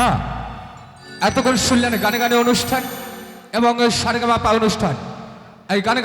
হ্যাঁ এতক্ষণ শুনলেন গানে গানে অনুষ্ঠান এবং সারেগামাপা অনুষ্ঠান। এই গানে